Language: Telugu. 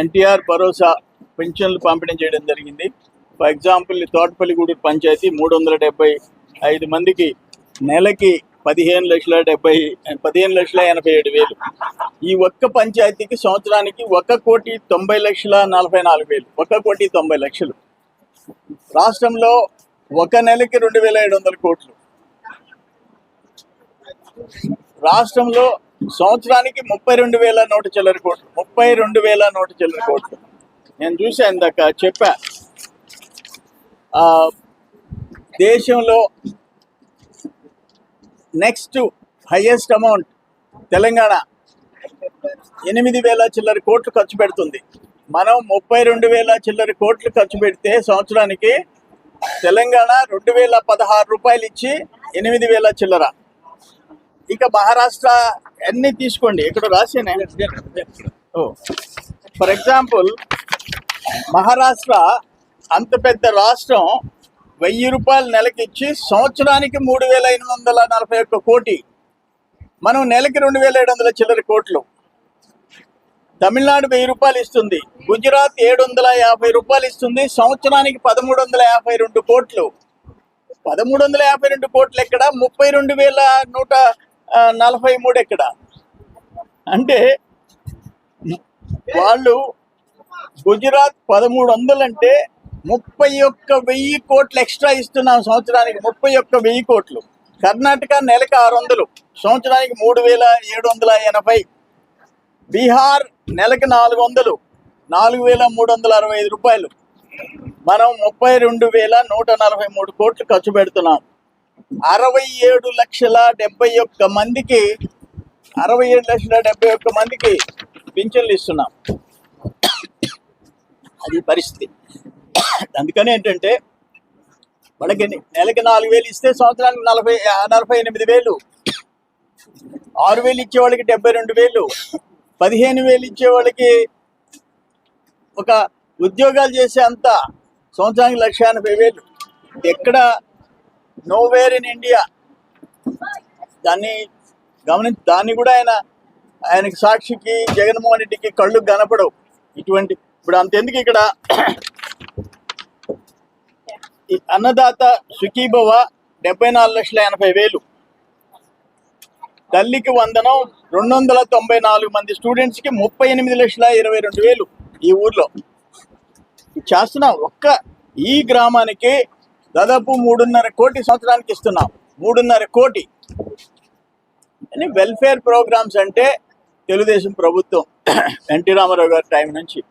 ఎన్టీఆర్ భరోసా పెన్షన్లు పంపిణీ చేయడం జరిగింది. ఫర్ ఎగ్జాంపుల్ తోటపల్లిగూడూరు పంచాయతీ మూడు వందల డెబ్బై ఐదు మందికి నెలకి పదిహేను లక్షల డెబ్బై పదిహేను లక్షల ఎనభై ఏడు వేలు. ఈ ఒక్క పంచాయతీకి సంవత్సరానికి ఒక కోటి తొంభై లక్షల నలభై నాలుగు వేలు. ఒక కోటి తొంభై లక్షలు. రాష్ట్రంలో ఒక నెలకి రెండు వేల ఏడు వందల కోట్లు. రాష్ట్రంలో సంవత్సరానికి ముప్పై రెండు వేల నూట చిల్లర కోట్లు. ముప్పై రెండు వేల నూట చిల్లర కోట్లు. నేను చూసా ఇందాక చెప్పా. దేశంలో నెక్స్ట్ హైయెస్ట్ అమౌంట్ తెలంగాణ ఎనిమిది వేల చిల్లర కోట్లు ఖర్చు పెడుతుంది. మనం ముప్పై రెండు వేల చిల్లర కోట్లు ఖర్చు పెడితే సంవత్సరానికి తెలంగాణ రెండు వేల పదహారు రూపాయలు ఇచ్చి ఎనిమిది వేల చిల్లర. ఇక మహారాష్ట్ర అన్ని తీసుకోండి. ఇక్కడ రాసేనే? ఓ. ఫర్ ఎగ్జాంపుల్ మహారాష్ట్ర అంత పెద్ద రాష్ట్రం వెయ్యి రూపాయలు నెలకిచ్చి సంవత్సరానికి మూడు వేల ఎనిమిది వందల నలభై ఒక్క కోటి. మనం నెలకి రెండు వేల ఏడు వందల చిల్లర కోట్లు. తమిళనాడు వెయ్యి రూపాయలు ఇస్తుంది. గుజరాత్ ఏడు వందల యాభై రూపాయలు ఇస్తుంది. సంవత్సరానికి పదమూడు వందల యాభై రెండు కోట్లు. పదమూడు వందల యాభై రెండు కోట్లు ఎక్కడ? ముప్పై రెండు వేల నూట నలభై మూడు ఎక్కడ? అంటే వాళ్ళు గుజరాత్ పదమూడు వందలు అంటే ముప్పై ఒక్క వెయ్యి కోట్లు ఎక్స్ట్రా ఇస్తున్నాం సంవత్సరానికి ముప్పై ఒక్క వెయ్యి కోట్లు. కర్ణాటక నెలకు ఆరు వందలు సంవత్సరానికి మూడు వేల ఏడు వందల ఎనభై. బీహార్ నెలకు నాలుగు వందలు నాలుగు వేల మూడు వందల అరవై ఐదు రూపాయలు. మనం ముప్పై రెండు వేల నూట నలభై మూడు కోట్లు ఖర్చు పెడుతున్నాం. అరవై ఏడు లక్షల డెబ్బై ఒక్క మందికి అరవై ఏడు లక్షల డెబ్బై ఒక్క మందికి పింఛన్లు ఇస్తున్నాం. అది పరిస్థితి. అందుకని ఏంటంటే మనకి నెలకి నాలుగు వేలు ఇస్తే సంవత్సరానికి నలభై నలభై ఎనిమిది వేలు. ఆరు వేలు ఇచ్చే వాళ్ళకి డెబ్బై రెండు వేలు. పదిహేను వేలు ఇచ్చే వాళ్ళకి ఒక ఉద్యోగాలు చేసే అంత సంవత్సరానికి లక్ష ఎనభై వేలు. ఎక్కడ నోవేర్ ఇన్ ఇండియా దాన్ని గమనించి దాన్ని కూడా ఆయన ఆయనకి సాక్షికి జగన్మోహన్ రెడ్డికి కళ్ళు కనపడవు. ఇటువంటి ఇప్పుడు అంతెందుకు ఇక్కడ అన్నదాత సుఖీభవ డెబ్బై నాలుగు లక్షల ఎనభై వేలు. తల్లికి వందనం రెండు వందల తొంభై నాలుగు మంది స్టూడెంట్స్కి ముప్పై ఎనిమిది లక్షల ఇరవై రెండు వేలు ఈ ఊర్లో. చేస్తున్నాం ఒక్క ఈ గ్రామానికి దాదాపు మూడున్నర కోటి సంవత్సరానికి ఇస్తున్నాం. మూడున్నర కోటి. అని వెల్ఫేర్ ప్రోగ్రామ్స్ అంటే తెలుగుదేశం ప్రభుత్వం. ఎన్టీ రామారావు గారి టైం నుంచి.